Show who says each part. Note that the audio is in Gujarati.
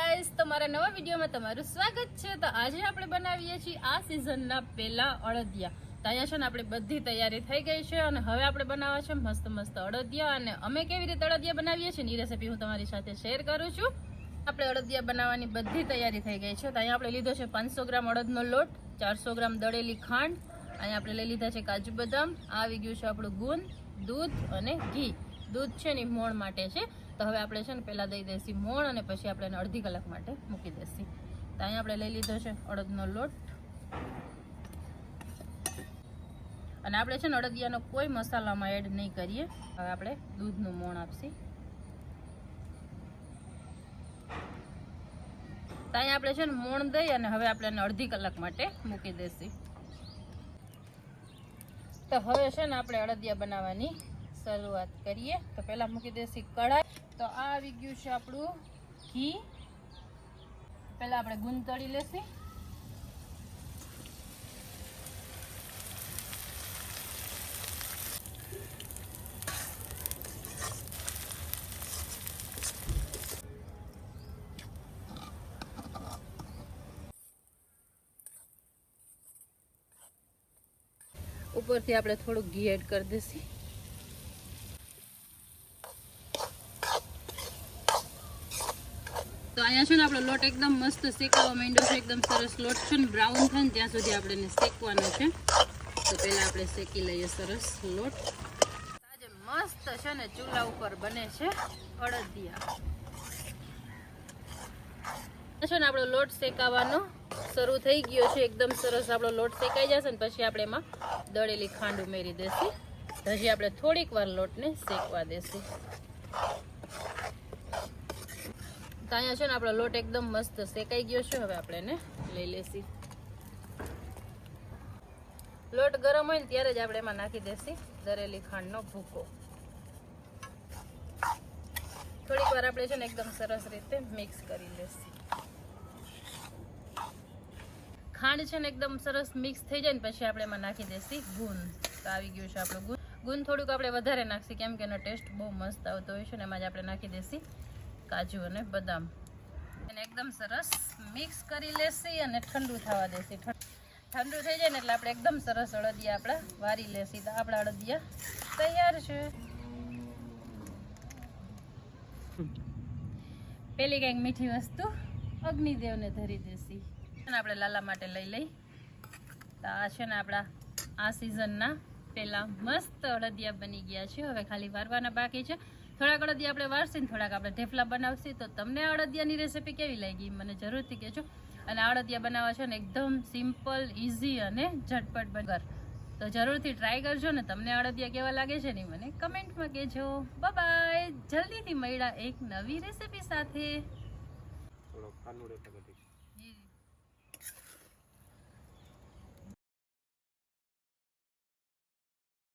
Speaker 1: ગાઈસ તમારા નવા વિડીયોમાં તમારું સ્વાગત છે. તો આજે આપણે બનાવીએ છીએ આ સિઝનના પહેલા અડદિયા. તો અહીંયા છે ને આપણે બધી તૈયારી થઈ ગઈ છે અને હવે આપણે બનાવવા છે મસ્ત મસ્ત અડદિયા. અને અમે કેવી રીતે અડદિયા બનાવીએ છીએ એ રેસીપી હું તમારી સાથે શેર કરું છું. આપણે અડદિયા બનાવવાની બધી તૈયારી થઈ ગઈ છે. તો અહીંયા આપણે લીધો છે પાંચસો ગ્રામ અડદનો લોટ, ચારસો ગ્રામ દળેલી ખાંડ. અહીંયા આપણે લઈ લીધા છે કાજુ બદામ. આવી ગયું છે આપણું ગુંદ દૂધ અને ઘી. દૂધ છે ને મોણ માટે છે. તો હવે આપણે છે ને પહેલાં દઈ દઈશું મોણ અને પછી આપણે અડધી કલાક માટે મૂકી દઈશું તો અહીંયા આપણે લઈ લીધો છે અડદનો લોટ. અને આપણે છે ને અડદિયાનો કોઈ મસાલામાં એડ નહીં કરીએ. હવે આપણે દૂધનું મોણ આપશી. તો અહીંયા આપણે છે ને મોણ દઈ અને હવે આપણે અડધી કલાક માટે મૂકી દઈશું તો હવે છે ને આપણે અડદિયા બનાવવાની શરૂઆત કરીએ. તો પહેલાં મૂકી દઈશું કઢાઈ. તો આ આવી ગયું છે આપણું ઘી. પહેલાં આપણે ગુંદ તળી લેશું. ઉપરથી આપણે થોડુંક ઘી એડ કરી દઈશું. તો અહીંયા છે ને આપણો લોટ એકદમ મસ્ત શેકાવા માંડ્યો છે, એકદમ સરસ લોટ છે ને બ્રાઉન થાય ને ત્યાં સુધી આપણે શેકવાનો છે. તો પહેલાં આપણે શેકી લઈએ સરસ લોટ. આજે મસ્ત છે ને, ચૂલા ઉપર બને છે અડદિયા. છે ને આપણો લોટ શેકાવાનો શરૂ થઈ ગયો છે, એકદમ સરસ આપણો લોટ શેકાઈ જશે ને, પછી આપણે એમાં દળેલી ખાંડ ઉમેરી દેશું. હજી આપણે થોડીક વાર લોટને શેકવા દેશું. તો અહીંયા છે ને આપણો લોટ એકદમ મસ્ત શેકાઈ ગયો છે. હવે આપણે એને લઈ લેશી લોટ ગરમ હોય ને ત્યારે જ આપણે એમાં નાખી દેશી દરેલી ખાંડનો ભૂકો. થોડીક વાર આપણે છે ને એકદમ સરસ રીતે મિક્સ કરી લેશી. ખાંડ છે ને એકદમ સરસ મિક્સ થઈ જાય ને પછી આપણે એમાં નાખી દેશી ગુંદ તો આવી ગયું છે આપણું ગુન ગુન થોડુંક આપણે વધારે નાખશું કેમ કે એનો ટેસ્ટ બહુ મસ્ત આવતો હોય છે ને એમાં જ આપણે નાખી દેશું કાજુ અને બદામ. એને એકદમ સરસ મિક્સ કરી લેશી અને ઠંડુ થવા દેશી. ઠંડુ થઈ જાય ને એટલે આપણે એકદમ સરસ અળદિયા આપણા વારી લેશી. તો આપણા અળદિયા તૈયાર છે. પેલી કંઈક મીઠી વસ્તુ અગ્નિદેવને ધરી દેશી. આપણે લાલા માટે લઈ લઈ. તો આ છે ને આપણા આ સિઝનના પેલા મસ્ત અડદિયા બની ગયા છે. હવે ખાલી વારવાના બાકી છે. થોડાક અડદિયા આપણે વારસીને થોડાક આપણે ઢેફલા બનાવશું. તો તમને અડદિયાની રેસીપી કેવી લાગી? મને જરૂરથી કહેજો. અને અડદિયા બનાવવા છે ને એકદમ સિમ્પલ ઇઝી અને ઝટપટ બગર તો જરૂરથી ટ્રાય કરજો ને. તમને અડદિયા કેવા લાગે છે ને મને કમેન્ટમાં કહેજો. બાય જલ્દીથી મળ્યા એક નવી રેસીપી સાથે.